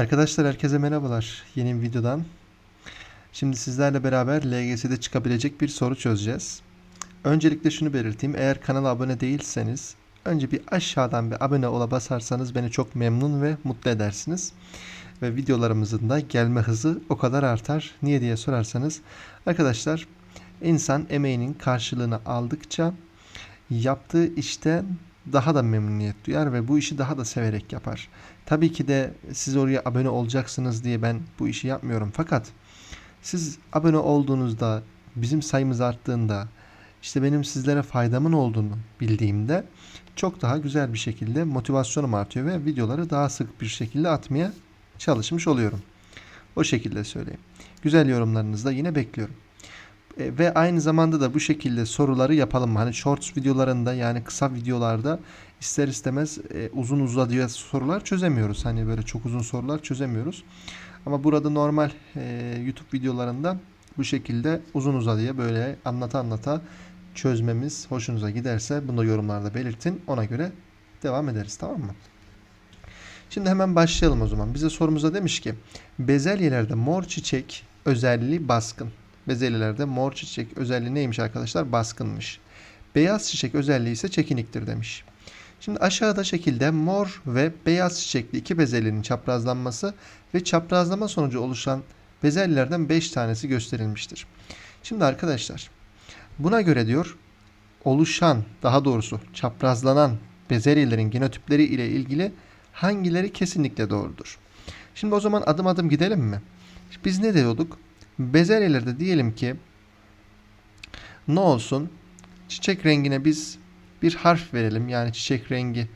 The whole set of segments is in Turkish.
Arkadaşlar herkese merhabalar. Yeni bir videodan. Şimdi sizlerle beraber LGS'de çıkabilecek bir soru çözeceğiz. Öncelikle şunu belirteyim. Eğer kanala abone değilseniz önce bir aşağıdan bir abone ola basarsanız beni çok memnun ve mutlu edersiniz. Ve videolarımızın da gelme hızı o kadar artar. Niye diye sorarsanız arkadaşlar insan emeğinin karşılığını aldıkça yaptığı işten daha da memnuniyet duyar ve bu işi daha da severek yapar. Tabii ki de siz oraya abone olacaksınız diye ben bu işi yapmıyorum. Fakat siz abone olduğunuzda, bizim sayımız arttığında, işte benim sizlere faydamın olduğunu bildiğimde çok daha güzel bir şekilde motivasyonum artıyor ve videoları daha sık bir şekilde atmaya çalışmış oluyorum. O şekilde söyleyeyim. Güzel yorumlarınızı da yine bekliyorum. E, ve aynı zamanda da bu şekilde soruları yapalım. Hani shorts videolarında yani kısa videolarda ister istemez e, uzun uzadıya sorular çözemiyoruz. Hani böyle çok uzun sorular çözemiyoruz. Ama burada normal e, YouTube videolarında bu şekilde uzun uzadıya böyle anlata anlata çözmemiz hoşunuza giderse bunu da yorumlarda belirtin. Ona göre devam ederiz tamam mı? Şimdi hemen başlayalım o zaman. Bize sorumuza demiş ki bezelyelerde mor çiçek özelliği baskın. Bezelyelerde mor çiçek özelliği neymiş arkadaşlar? Baskınmış. Beyaz çiçek özelliği ise çekiniktir demiş. Şimdi aşağıda şekilde mor ve beyaz çiçekli iki bezelyenin çaprazlanması ve çaprazlama sonucu oluşan bezelyelerden 5 tanesi gösterilmiştir. Şimdi arkadaşlar buna göre diyor oluşan daha doğrusu çaprazlanan bezelyelerin genotipleri ile ilgili hangileri kesinlikle doğrudur? Şimdi o zaman adım adım gidelim mi? Biz ne diyorduk? Bezelyelerde diyelim ki ne olsun? Çiçek rengine biz bir harf verelim. Yani çiçek rengi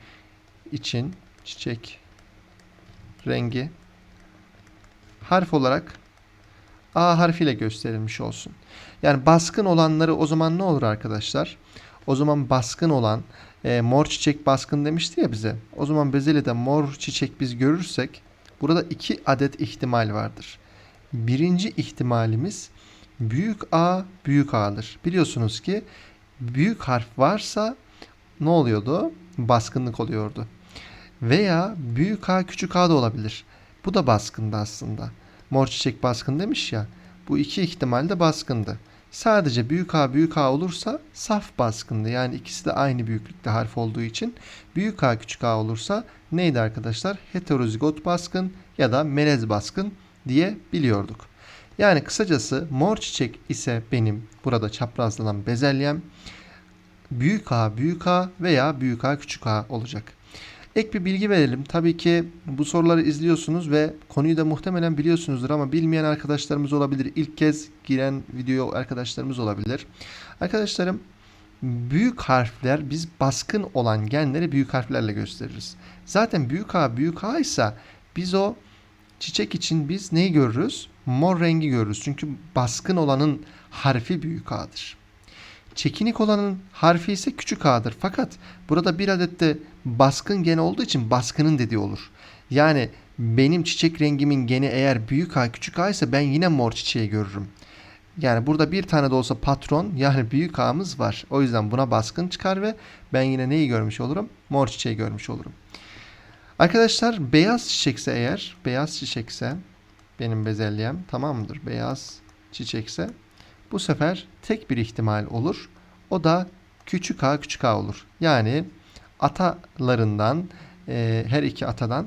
için çiçek rengi harf olarak A harfiyle gösterilmiş olsun. Yani baskın olanları o zaman ne olur arkadaşlar? O zaman baskın olan e, mor çiçek baskın demişti ya bize. O zaman bezelyede mor çiçek biz görürsek burada iki adet ihtimal vardır. Birinci ihtimalimiz büyük A büyük A'dır. Biliyorsunuz ki büyük harf varsa ne oluyordu? Baskınlık oluyordu. Veya büyük A küçük A da olabilir. Bu da baskındı aslında. Mor çiçek baskın demiş ya. Bu iki ihtimal de baskındı. Sadece büyük A büyük A olursa saf baskındı. Yani ikisi de aynı büyüklükte harf olduğu için büyük A küçük A olursa neydi arkadaşlar? Heterozigot baskın ya da melez baskın diye biliyorduk. Yani kısacası mor çiçek ise benim burada çaprazlanan bezelyem büyük A büyük A veya büyük A küçük A olacak. Ek bir bilgi verelim. Tabii ki bu soruları izliyorsunuz ve konuyu da muhtemelen biliyorsunuzdur ama bilmeyen arkadaşlarımız olabilir. İlk kez giren video arkadaşlarımız olabilir. Arkadaşlarım büyük harfler biz baskın olan genleri büyük harflerle gösteririz. Zaten büyük A büyük A ise biz o çiçek için biz neyi görürüz? Mor rengi görürüz. Çünkü baskın olanın harfi büyük A'dır. Çekinik olanın harfi ise küçük a'dır. Fakat burada bir adet de baskın gen olduğu için baskının dediği olur. Yani benim çiçek rengimin geni eğer büyük a küçük a ise ben yine mor çiçeği görürüm. Yani burada bir tane de olsa patron yani büyük a'mız var. O yüzden buna baskın çıkar ve ben yine neyi görmüş olurum? Mor çiçeği görmüş olurum. Arkadaşlar beyaz çiçekse eğer, beyaz çiçekse benim bezelyem tamam mıdır? Beyaz çiçekse bu sefer tek bir ihtimal olur. O da küçük a küçük a olur. Yani atalarından e, her iki atadan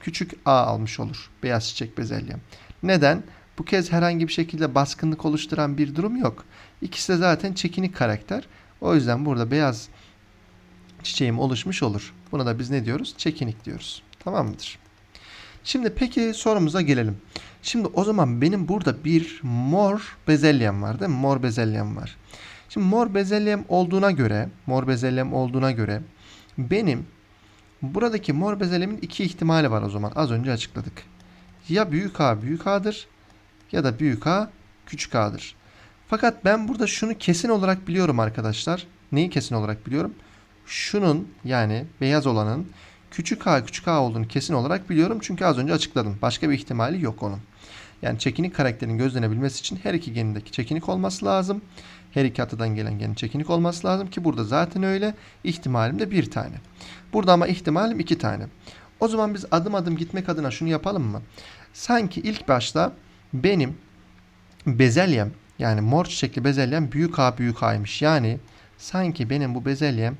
küçük a almış olur. Beyaz çiçek bezelyem. Neden? Bu kez herhangi bir şekilde baskınlık oluşturan bir durum yok. İkisi de zaten çekinik karakter. O yüzden burada beyaz çiçeğim oluşmuş olur. Buna da biz ne diyoruz? Çekinik diyoruz. Tamam mıdır? Şimdi peki sorumuza gelelim. Şimdi o zaman benim burada bir mor bezelyem var değil mi? Mor bezelyem var. Şimdi mor bezelyem olduğuna göre, mor bezelyem olduğuna göre benim buradaki mor bezelyemin iki ihtimali var o zaman. Az önce açıkladık. Ya büyük A büyük A'dır ya da büyük A küçük A'dır. Fakat ben burada şunu kesin olarak biliyorum arkadaşlar. Neyi kesin olarak biliyorum? Şunun yani beyaz olanın küçük a küçük a olduğunu kesin olarak biliyorum. Çünkü az önce açıkladım. Başka bir ihtimali yok onun. Yani çekinik karakterin gözlenebilmesi için her iki genindeki çekinik olması lazım. Her iki atadan gelen genin çekinik olması lazım ki burada zaten öyle. İhtimalim de bir tane. Burada ama ihtimalim iki tane. O zaman biz adım adım gitmek adına şunu yapalım mı? Sanki ilk başta benim bezelyem yani mor çiçekli bezelyem büyük A büyük A'ymış. Yani sanki benim bu bezelyem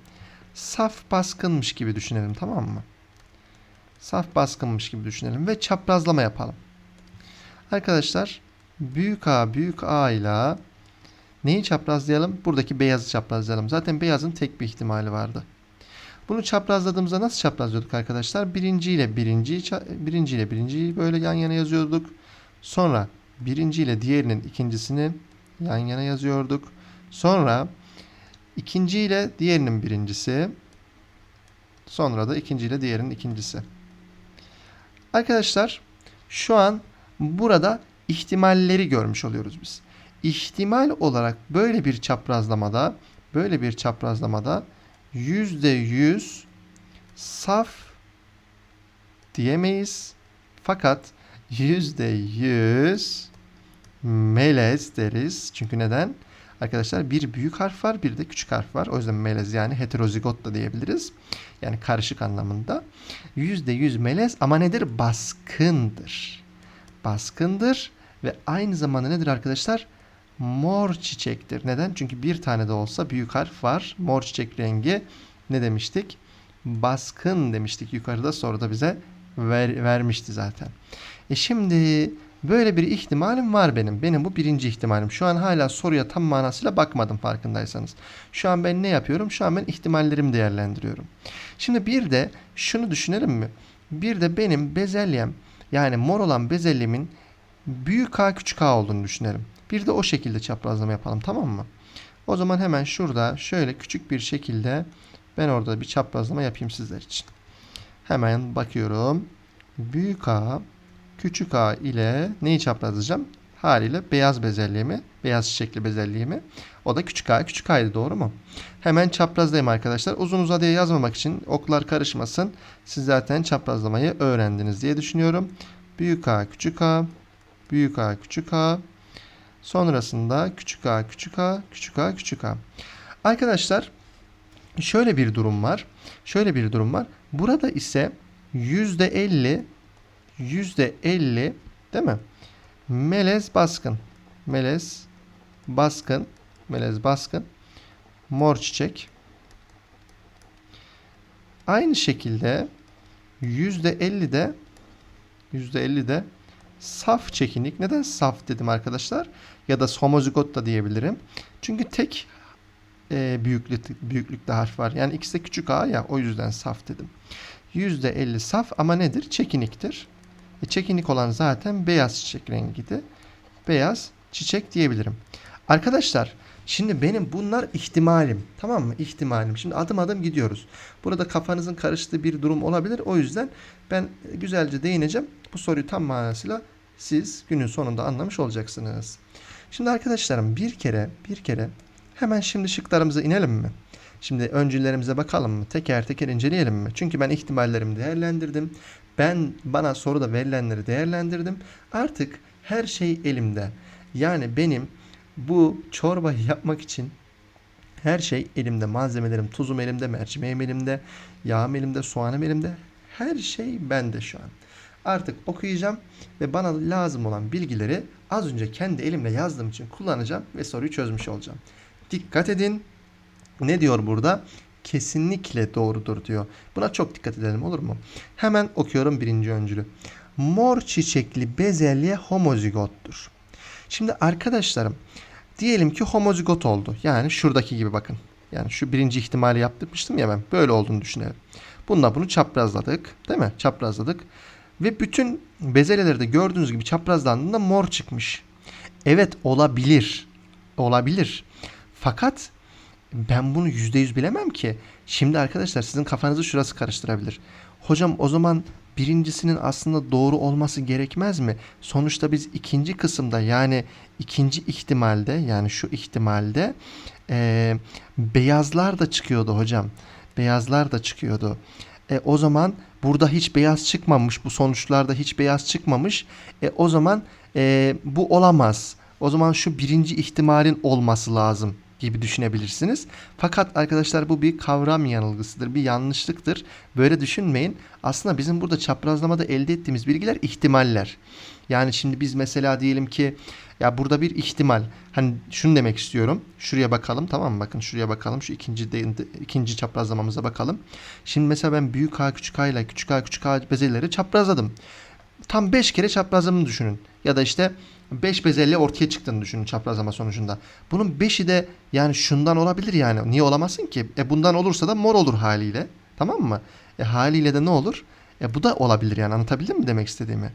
saf baskınmış gibi düşünelim tamam mı? Saf baskınmış gibi düşünelim ve çaprazlama yapalım. Arkadaşlar büyük A büyük A ile neyi çaprazlayalım? Buradaki beyazı çaprazlayalım. Zaten beyazın tek bir ihtimali vardı. Bunu çaprazladığımızda nasıl çaprazlıyorduk arkadaşlar? Birinci ile birinciyi, birinci ile birinciyi böyle yan yana yazıyorduk. Sonra birinci ile diğerinin ikincisini yan yana yazıyorduk. Sonra ikinci ile diğerinin birincisi. Sonra da ikinci ile diğerinin ikincisi. Arkadaşlar şu an burada ihtimalleri görmüş oluyoruz biz. İhtimal olarak böyle bir çaprazlamada böyle bir çaprazlamada yüzde yüz saf diyemeyiz. Fakat yüzde yüz melez deriz. Çünkü neden? Arkadaşlar bir büyük harf var bir de küçük harf var. O yüzden melez yani heterozigot da diyebiliriz. Yani karışık anlamında. Yüzde yüz melez ama nedir? Baskındır. Baskındır ve aynı zamanda nedir arkadaşlar? Mor çiçektir. Neden? Çünkü bir tane de olsa büyük harf var. Mor çiçek rengi ne demiştik? Baskın demiştik yukarıda sonra da bize ver, vermişti zaten. E şimdi böyle bir ihtimalim var benim. Benim bu birinci ihtimalim. Şu an hala soruya tam manasıyla bakmadım farkındaysanız. Şu an ben ne yapıyorum? Şu an ben ihtimallerimi değerlendiriyorum. Şimdi bir de şunu düşünelim mi? Bir de benim bezelyem yani mor olan bezelyemin büyük A küçük A olduğunu düşünelim. Bir de o şekilde çaprazlama yapalım tamam mı? O zaman hemen şurada şöyle küçük bir şekilde ben orada bir çaprazlama yapayım sizler için. Hemen bakıyorum. Büyük A küçük A ile neyi çaprazlayacağım? Haliyle beyaz bezelyemi, beyaz çiçekli bezelyemi. O da küçük A, küçük A'ydı doğru mu? Hemen çaprazlayayım arkadaşlar. Uzun uzadıya yazmamak için oklar karışmasın. Siz zaten çaprazlamayı öğrendiniz diye düşünüyorum. Büyük A, küçük A, büyük A, küçük A. Sonrasında küçük A, küçük A, küçük A, küçük A. Arkadaşlar şöyle bir durum var. Şöyle bir durum var. Burada ise %50 %50 değil mi? Melez baskın. Melez baskın. Melez baskın. Mor çiçek. Aynı şekilde %50 de %50 de saf çekinik. Neden saf dedim arkadaşlar? Ya da homozigot da diyebilirim. Çünkü tek e, büyüklük, büyüklükte harf var. Yani ikisi de küçük a ya o yüzden saf dedim. %50 saf ama nedir? Çekiniktir. E, çekinik olan zaten beyaz çiçek rengiydi. Beyaz çiçek diyebilirim. Arkadaşlar şimdi benim bunlar ihtimalim. Tamam mı? İhtimalim. Şimdi adım adım gidiyoruz. Burada kafanızın karıştığı bir durum olabilir. O yüzden ben güzelce değineceğim. Bu soruyu tam manasıyla siz günün sonunda anlamış olacaksınız. Şimdi arkadaşlarım bir kere bir kere hemen şimdi şıklarımıza inelim mi? Şimdi öncülerimize bakalım mı? Teker teker inceleyelim mi? Çünkü ben ihtimallerimi değerlendirdim. Ben bana soruda verilenleri değerlendirdim. Artık her şey elimde. Yani benim bu çorbayı yapmak için her şey elimde. Malzemelerim, tuzum elimde, mercimeğim elimde, yağım elimde, soğanım elimde. Her şey bende şu an. Artık okuyacağım ve bana lazım olan bilgileri az önce kendi elimle yazdığım için kullanacağım ve soruyu çözmüş olacağım. Dikkat edin. Ne diyor burada? Kesinlikle doğrudur diyor. Buna çok dikkat edelim olur mu? Hemen okuyorum birinci öncülü. Mor çiçekli bezelye homozigottur. Şimdi arkadaşlarım diyelim ki homozigot oldu. Yani şuradaki gibi bakın. Yani şu birinci ihtimali yaptırmıştım ya ben. Böyle olduğunu düşünelim. Bununla bunu çaprazladık. Değil mi? Çaprazladık. Ve bütün bezelyeleri de gördüğünüz gibi çaprazlandığında mor çıkmış. Evet olabilir. Olabilir. Fakat ben bunu %100 bilemem ki. Şimdi arkadaşlar sizin kafanızı şurası karıştırabilir. Hocam o zaman birincisinin aslında doğru olması gerekmez mi? Sonuçta biz ikinci kısımda yani ikinci ihtimalde yani şu ihtimalde e, beyazlar da çıkıyordu hocam. Beyazlar da çıkıyordu. E, o zaman burada hiç beyaz çıkmamış. Bu sonuçlarda hiç beyaz çıkmamış. E, o zaman e, bu olamaz. O zaman şu birinci ihtimalin olması lazım gibi düşünebilirsiniz. Fakat arkadaşlar bu bir kavram yanılgısıdır, bir yanlışlıktır. Böyle düşünmeyin. Aslında bizim burada çaprazlamada elde ettiğimiz bilgiler ihtimaller. Yani şimdi biz mesela diyelim ki ya burada bir ihtimal. Hani şunu demek istiyorum. Şuraya bakalım tamam mı? Bakın şuraya bakalım. Şu ikinci de, ikinci çaprazlamamıza bakalım. Şimdi mesela ben büyük A küçük A ile küçük A küçük A bezelyeleri çaprazladım. Tam 5 kere çaprazladığımı düşünün. Ya da işte 5 bezelye ortaya çıktığını düşünün çaprazlama sonucunda. Bunun 5'i de yani şundan olabilir yani. Niye olamasın ki? E bundan olursa da mor olur haliyle. Tamam mı? E haliyle de ne olur? E bu da olabilir yani anlatabildim mi demek istediğimi?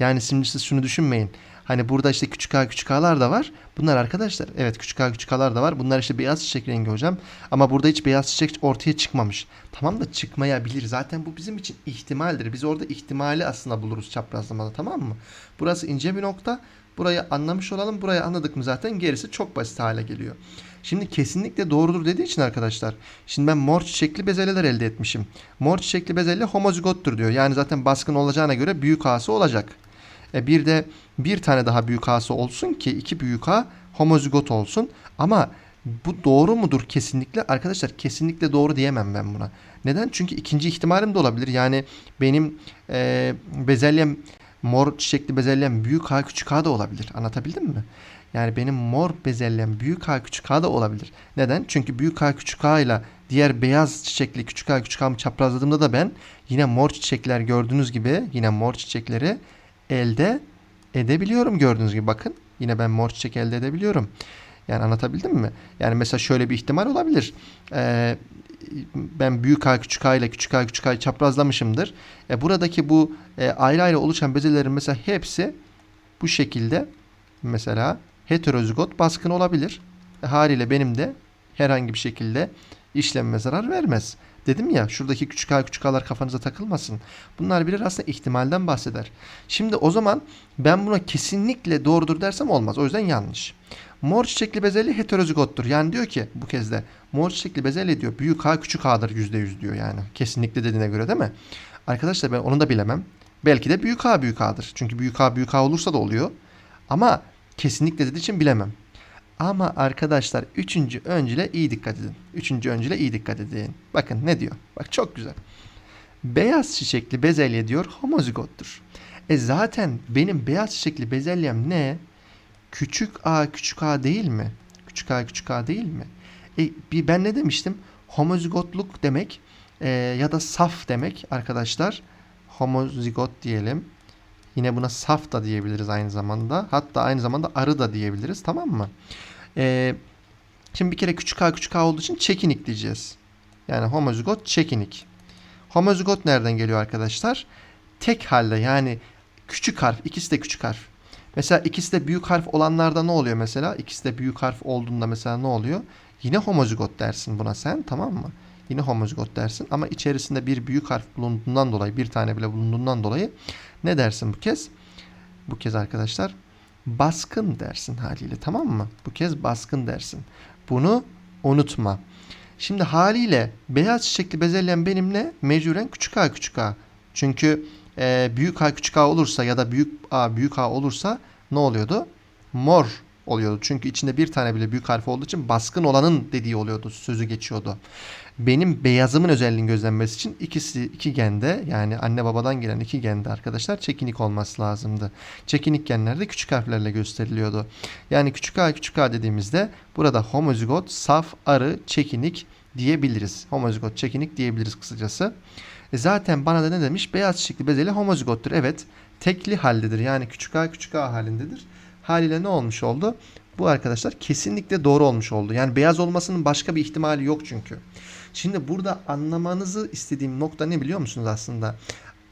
Yani şimdi siz şunu düşünmeyin. Hani burada işte küçük A küçük A'lar da var. Bunlar arkadaşlar evet küçük A küçük A'lar da var. Bunlar işte beyaz çiçek rengi hocam. Ama burada hiç beyaz çiçek ortaya çıkmamış. Tamam da çıkmayabilir. Zaten bu bizim için ihtimaldir. Biz orada ihtimali aslında buluruz çaprazlamada tamam mı? Burası ince bir nokta. Burayı anlamış olalım. Burayı anladık mı zaten gerisi çok basit hale geliyor. Şimdi kesinlikle doğrudur dediği için arkadaşlar. Şimdi ben mor çiçekli bezelyeler elde etmişim. Mor çiçekli bezelye homozigottur diyor. Yani zaten baskın olacağına göre büyük A'sı olacak. E bir de bir tane daha büyük A'sı olsun ki iki büyük A homozigot olsun. Ama bu doğru mudur kesinlikle? Arkadaşlar kesinlikle doğru diyemem ben buna. Neden? Çünkü ikinci ihtimalim de olabilir. Yani benim e, bezelyem mor çiçekli bezelyem büyük A küçük A da olabilir. Anlatabildim mi? Yani benim mor bezelyem büyük A küçük A da olabilir. Neden? Çünkü büyük A küçük A ile diğer beyaz çiçekli küçük A küçük A'mı çaprazladığımda da ben yine mor çiçekler gördüğünüz gibi yine mor çiçekleri elde edebiliyorum gördüğünüz gibi bakın. Yine ben mor çiçek elde edebiliyorum. Yani anlatabildim mi? Yani mesela şöyle bir ihtimal olabilir. Ee, ben büyük A küçük A ile küçük A küçük A'yı çaprazlamışımdır. E, buradaki bu e, ayrı ayrı oluşan bezelerin mesela hepsi bu şekilde mesela heterozigot baskın olabilir. E, haliyle benim de herhangi bir şekilde işlemime zarar vermez. Dedim ya şuradaki küçük a küçük a'lar kafanıza takılmasın. Bunlar birer aslında ihtimalden bahseder. Şimdi o zaman ben buna kesinlikle doğrudur dersem olmaz. O yüzden yanlış. Mor çiçekli bezelye heterozigottur. Yani diyor ki bu kez de mor çiçekli bezelye diyor büyük a küçük a'dır %100 diyor yani. Kesinlikle dediğine göre değil mi? Arkadaşlar ben onu da bilemem. Belki de büyük a büyük a'dır. Çünkü büyük a büyük a olursa da oluyor. Ama kesinlikle dediği için bilemem. Ama arkadaşlar üçüncü öncüle iyi dikkat edin. Üçüncü öncüle iyi dikkat edin. Bakın ne diyor? Bak çok güzel. Beyaz çiçekli bezelye diyor homozigottur. E zaten benim beyaz çiçekli bezelyem ne? Küçük a küçük a değil mi? Küçük a küçük a değil mi? E ben ne demiştim? Homozigotluk demek e, ya da saf demek arkadaşlar. Homozigot diyelim. Yine buna saf da diyebiliriz aynı zamanda. Hatta aynı zamanda arı da diyebiliriz. Tamam mı? Ee, şimdi bir kere küçük a küçük a olduğu için çekinik diyeceğiz. Yani homozigot çekinik. Homozigot nereden geliyor arkadaşlar? Tek halde yani küçük harf. ikisi de küçük harf. Mesela ikisi de büyük harf olanlarda ne oluyor mesela? İkisi de büyük harf olduğunda mesela ne oluyor? Yine homozigot dersin buna sen tamam mı? Yine homozigot dersin ama içerisinde bir büyük harf bulunduğundan dolayı bir tane bile bulunduğundan dolayı ne dersin bu kez? Bu kez arkadaşlar baskın dersin haliyle tamam mı? Bu kez baskın dersin. Bunu unutma. Şimdi haliyle beyaz çiçekli bezelyem benimle mecburen küçük a küçük a. Çünkü e, büyük a küçük a olursa ya da büyük a büyük a olursa ne oluyordu? Mor oluyordu. Çünkü içinde bir tane bile büyük harf olduğu için baskın olanın dediği oluyordu. Sözü geçiyordu. Benim beyazımın özelliğini gözlenmesi için ikisi iki gende yani anne babadan gelen iki gende arkadaşlar çekinik olması lazımdı. Çekinik genler de küçük harflerle gösteriliyordu. Yani küçük a küçük a dediğimizde burada homozigot, saf, arı, çekinik diyebiliriz. Homozigot, çekinik diyebiliriz kısacası. E zaten bana da ne demiş? Beyaz çiçekli bezelye homozigottur. Evet tekli haldedir. Yani küçük a küçük a halindedir. Haliyle ne olmuş oldu? Bu arkadaşlar kesinlikle doğru olmuş oldu. Yani beyaz olmasının başka bir ihtimali yok çünkü. Şimdi burada anlamanızı istediğim nokta ne biliyor musunuz aslında?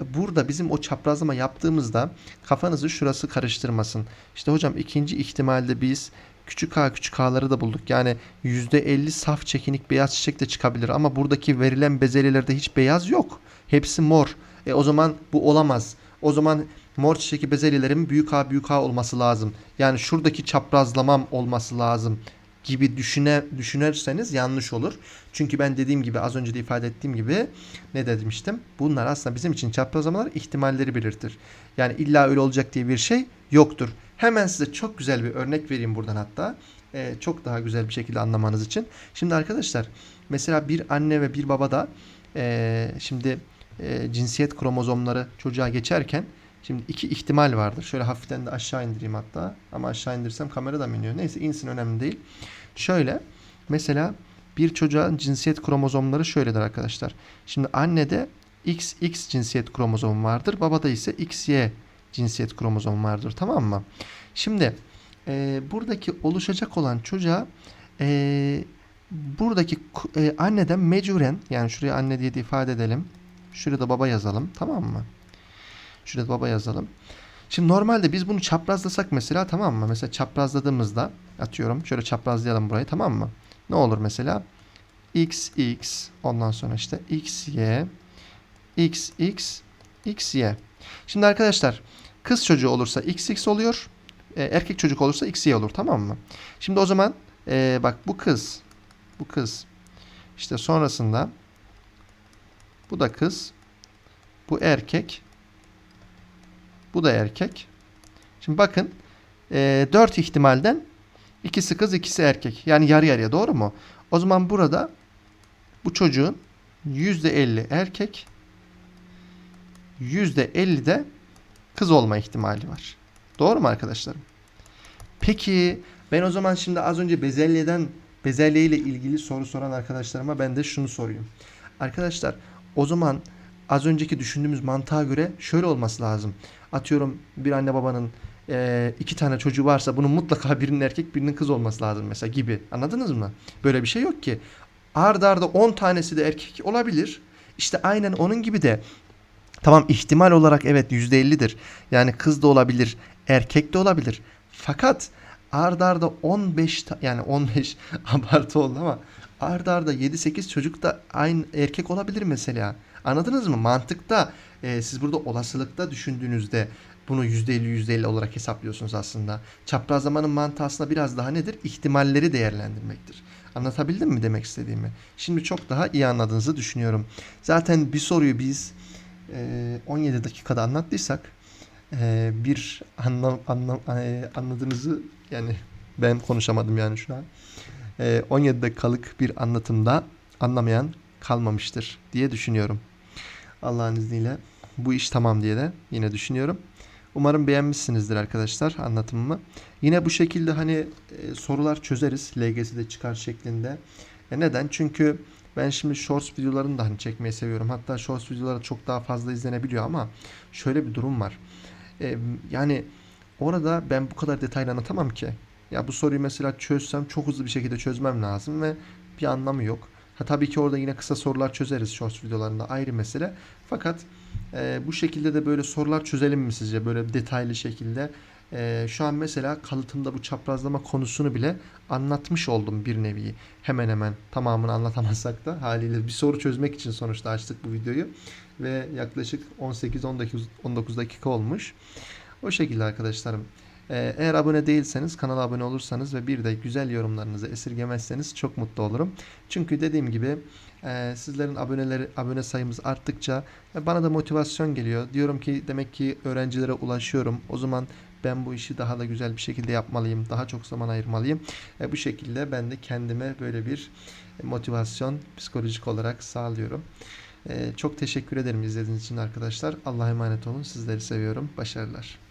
Burada bizim o çaprazlama yaptığımızda kafanızı şurası karıştırmasın. İşte hocam ikinci ihtimalde biz küçük a küçük a'ları da bulduk. Yani %50 saf çekinik beyaz çiçek de çıkabilir ama buradaki verilen bezelyelerde hiç beyaz yok. Hepsi mor. E o zaman bu olamaz. O zaman mor çiçekli bezelyelerin büyük A büyük A olması lazım. Yani şuradaki çaprazlamam olması lazım gibi düşüne, düşünürseniz yanlış olur. Çünkü ben dediğim gibi az önce de ifade ettiğim gibi ne demiştim? Bunlar aslında bizim için çaprazlamalar ihtimalleri belirtir. Yani illa öyle olacak diye bir şey yoktur. Hemen size çok güzel bir örnek vereyim buradan hatta. e, çok daha güzel bir şekilde anlamanız için. Şimdi arkadaşlar mesela bir anne ve bir babada e, şimdi e, cinsiyet kromozomları çocuğa geçerken şimdi iki ihtimal vardır. Şöyle hafiften de aşağı indireyim hatta. Ama aşağı indirsem kamera da iniyor? Neyse insin önemli değil. Şöyle mesela bir çocuğa cinsiyet kromozomları şöyledir arkadaşlar. Şimdi annede XX cinsiyet kromozomu vardır. Babada ise XY cinsiyet kromozomu vardır. Tamam mı? Şimdi e, buradaki oluşacak olan çocuğa e, buradaki e, anneden mecburen yani şuraya anne diye de ifade edelim. Şuraya da baba yazalım. Tamam mı? Da baba yazalım. Şimdi normalde biz bunu çaprazlasak mesela tamam mı? Mesela çaprazladığımızda atıyorum şöyle çaprazlayalım burayı tamam mı? Ne olur mesela? x x ondan sonra işte x y x x x y. Şimdi arkadaşlar kız çocuğu olursa x x oluyor. e, erkek çocuk olursa x y olur tamam mı? Şimdi o zaman e, bak bu kız bu kız işte sonrasında bu da kız bu erkek bu da erkek. Şimdi bakın e, 4 ihtimalden ikisi kız ikisi erkek. Yani yarı yarıya doğru mu? O zaman burada bu çocuğun %50 erkek %50 de kız olma ihtimali var. Doğru mu arkadaşlarım? Peki ben o zaman şimdi az önce bezelyeden bezelye ile ilgili soru soran arkadaşlarıma ben de şunu sorayım. Arkadaşlar o zaman az önceki düşündüğümüz mantığa göre şöyle olması lazım. Atıyorum bir anne babanın eee, iki tane çocuğu varsa bunun mutlaka birinin erkek birinin kız olması lazım mesela gibi. Anladınız mı? Böyle bir şey yok ki. Ard arda 10 tanesi de erkek olabilir. İşte aynen onun gibi de tamam ihtimal olarak evet %50'dir. Yani kız da olabilir, erkek de olabilir. Fakat ard arda 15 ta- yani 15 abartı oldu ama ard arda 7-8 çocuk da aynı erkek olabilir mesela. Anladınız mı? Mantıkta e, siz burada olasılıkta düşündüğünüzde bunu %50 %50 olarak hesaplıyorsunuz aslında. Çaprazlamanın mantığı aslında biraz daha nedir? İhtimalleri değerlendirmektir. Anlatabildim mi demek istediğimi? Şimdi çok daha iyi anladığınızı düşünüyorum. Zaten bir soruyu biz e, 17 dakikada anlattıysak e, bir anlam, anlam e, anladığınızı yani ben konuşamadım yani şu an. E, 17 dakikalık bir anlatımda anlamayan kalmamıştır diye düşünüyorum. Allah'ın izniyle bu iş tamam diye de yine düşünüyorum. Umarım beğenmişsinizdir arkadaşlar anlatımımı. Yine bu şekilde hani e, sorular çözeriz LGS'de çıkar şeklinde. E neden? Çünkü ben şimdi shorts videolarını da hani çekmeyi seviyorum. Hatta shorts videoları çok daha fazla izlenebiliyor ama şöyle bir durum var. E, yani orada ben bu kadar detaylı anlatamam ki. Ya bu soruyu mesela çözsem çok hızlı bir şekilde çözmem lazım ve bir anlamı yok. Ha tabii ki orada yine kısa sorular çözeriz shorts videolarında ayrı mesele. Fakat e, bu şekilde de böyle sorular çözelim mi sizce böyle detaylı şekilde? E, şu an mesela kalıtımda bu çaprazlama konusunu bile anlatmış oldum bir nevi. Hemen hemen tamamını anlatamazsak da haliyle bir soru çözmek için sonuçta açtık bu videoyu. Ve yaklaşık 18-19 dakika olmuş. O şekilde arkadaşlarım. Ee, Eğer abone değilseniz kanala abone olursanız ve bir de güzel yorumlarınızı esirgemezseniz çok mutlu olurum. Çünkü dediğim gibi e, sizlerin aboneleri abone sayımız arttıkça e, bana da motivasyon geliyor. Diyorum ki demek ki öğrencilere ulaşıyorum. O zaman ben bu işi daha da güzel bir şekilde yapmalıyım. Daha çok zaman ayırmalıyım. E, bu şekilde ben de kendime böyle bir motivasyon psikolojik olarak sağlıyorum. E, çok teşekkür ederim izlediğiniz için arkadaşlar. Allah'a emanet olun. Sizleri seviyorum. Başarılar.